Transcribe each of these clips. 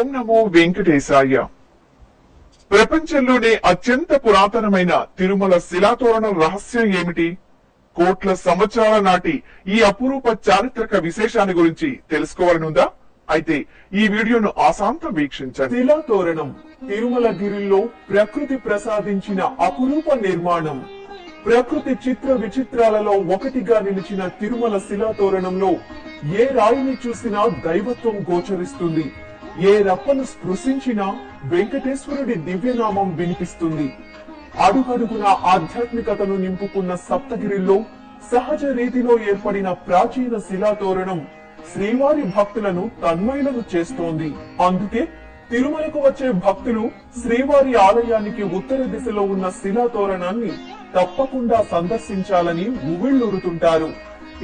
ఓం నమో వెంకటేశాయ. ప్రపంచంలోనే అత్యంత పురాతనమైన తిరుమల శిలాతోరణం రహస్యం ఏమిటి? కోట్ల సంవత్సరాల నాటి ఈ అపురూప చారిత్రక విశేషాన్ని గురించి తెలుసుకోవాలనుందా? అయితే ఈ వీడియోను ఆశాంతం వీక్షించండి. శిలాతోరణం తిరుమల గిరిలో ప్రకృతి ప్రసాదించిన అపురూప నిర్మాణం. ప్రకృతి చిత్ర విచిత్రాలలో ఒకటిగా నిలిచిన తిరుమల శిలాతోరణంలో ఏ రాయిని చూసినా దైవత్వం గోచరిస్తుంది. ఏ రప్పను స్పృశించినా వెంకటేశ్వరుడి దివ్యనామం వినిపిస్తుంది. అడుగడుగున ఆధ్యాత్మికతను నింపుకున్న సప్తగిరిలో సహజ రీతిలో ఏర్పడిన ప్రాచీన శిలాతోరణం శ్రీవారి భక్తులను తన్మయులను చేస్తోంది. అందుకే తిరుమలకు వచ్చే భక్తులు శ్రీవారి ఆలయానికి ఉత్తర దిశలో ఉన్న శిలాతోరణాన్ని తప్పకుండా సందర్శించాలని ఉవ్విళ్ళూరుతుంటారు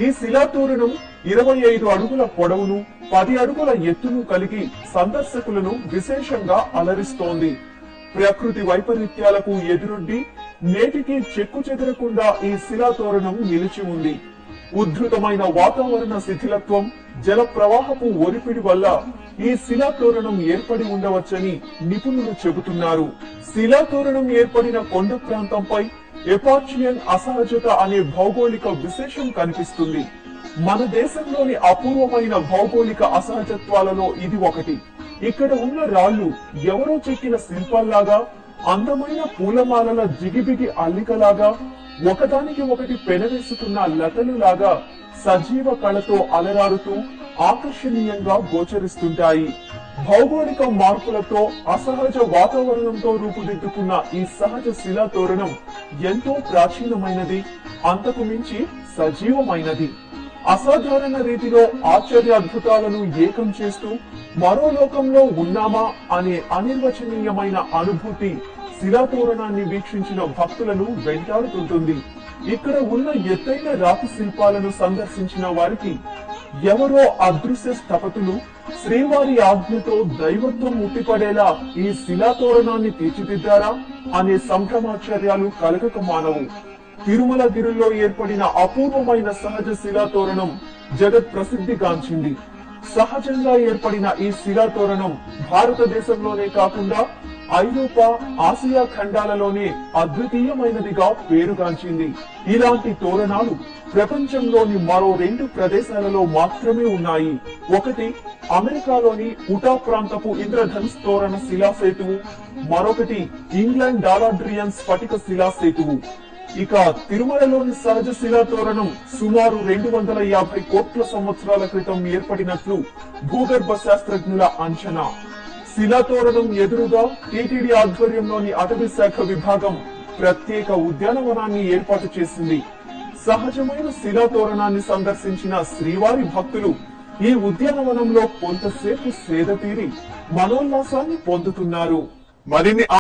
ఈ శిలాతోరణం ఇరవై ఐదు అడుగుల పొడవును పది అడుగుల ఎత్తును కలిగి సందర్శకులను విశేషంగా అలరిస్తోంది. ప్రకృతి వైపరీత్యాలకు ఎదురొడ్డి నేటికి చెక్కు చెదరకుండా ఈ శిలాతోరణం నిలిచి ఉంది. ఉద్ధృతమైన వాతావరణ శిథిలత్వం జల ప్రవాహపు ఒరిపిడి వల్ల ఈ శిలాతోరణం ఏర్పడి ఉండవచ్చని నిపుణులు చెబుతున్నారు. శిలాతోరణం ఏర్పడిన కొండ ప్రాంతంపై ఎపార్చియన్ అసహజత అనే భౌగోళిక విశేషం కనిపిస్తుంది. మన దేశంలోని అపూర్వమైన భౌగోళిక అసహజత్వాలలో ఇది ఒకటి. ఇక్కడ ఉన్న రాళ్ళు ఎవరో చెక్కిన శిల్పాల్లాగా అందమైన పూలమాలల జిగిబిగి అల్లికలాగా ఒకదానికి ఒకటి పెనవేసుకున్న లతలు లాగా సజీవ కళతో అలరారుతూ ఆకర్షణీయంగా గోచరిస్తుంటాయి. భౌగోళిక మార్పులతో అసహజ వాతావరణంతో రూపుదిద్దుకున్న ఈ సహజ శిలా తోరణం ఎంతో ప్రాచీనమైనది అంతకు మించి సజీవమైనది. అసాధారణ రీతిలో ఆశ్చర్య అద్భుతాలను ఏకం చేస్తూ మరో లోకంలో ఉన్నామా అనే అనిర్వచనీయమైన అనుభూతి శిలాతోరణాన్ని వీక్షించిన భక్తులను వెంటాడుతుంటుంది. ఇక్కడ ఉన్న ఎత్తైన రాతి శిల్పాలను సందర్శించిన వారికి ఎవరో అదృశ్య స్థపతులు శ్రీవారి ఆజ్ఞతో దైవత్వం ముట్టిపడేలా ఈ శిలాతోరణాన్ని తీర్చిదిద్దారా అనే సంభ్రమాశ్చర్యాలు కలగక మానవు. తిరుమల గిరిలో ఏర్పడిన అపూర్వమైన సహజ శిలాతోరణం జగత్ ప్రసిద్ధిగాంచింది సహజంగా ఏర్పడిన ఈ శిలా తోరణం భారతదేశంలోనే కాకుండా ఐరోపా ఆసియా ఖండాలలోనే అద్వితీయమైనదిగా పేరుగాంచింది. ఇలాంటి తోరణాలు ప్రపంచంలోని మరో రెండు ప్రదేశాలలో మాత్రమే ఉన్నాయి. ఒకటి అమెరికాలోని ఉటా ప్రాంతపు ఇంద్రధన్స్ తోరణ శిలా సేతువు మరొకటి ఇంగ్లాండ్ డాలాడ్రియన్ స్ఫటిక శిలా సేతువు ఇక తిరుమలలోని సహజ శిలా తోరణం సుమారు రెండు వందల యాభై కోట్ల సంవత్సరాల క్రితం ఏర్పడినట్లు భూగర్భ శాస్త్రజ్ఞుల అంచనా. శిలాతోరణం ఎదురుగా టీటీడీ ఆధ్వర్యంలోని అటవీ శాఖ విభాగం ప్రత్యేక ఉద్యానవనాన్ని ఏర్పాటు చేసింది. సహజమైన శిలాతోరణాన్ని సందర్శించిన శ్రీవారి భక్తులు ఈ ఉద్యానవనంలో కొంతసేపు సేద తీరి మనోల్లాసాన్ని పొందుతున్నారు. మరిన్ని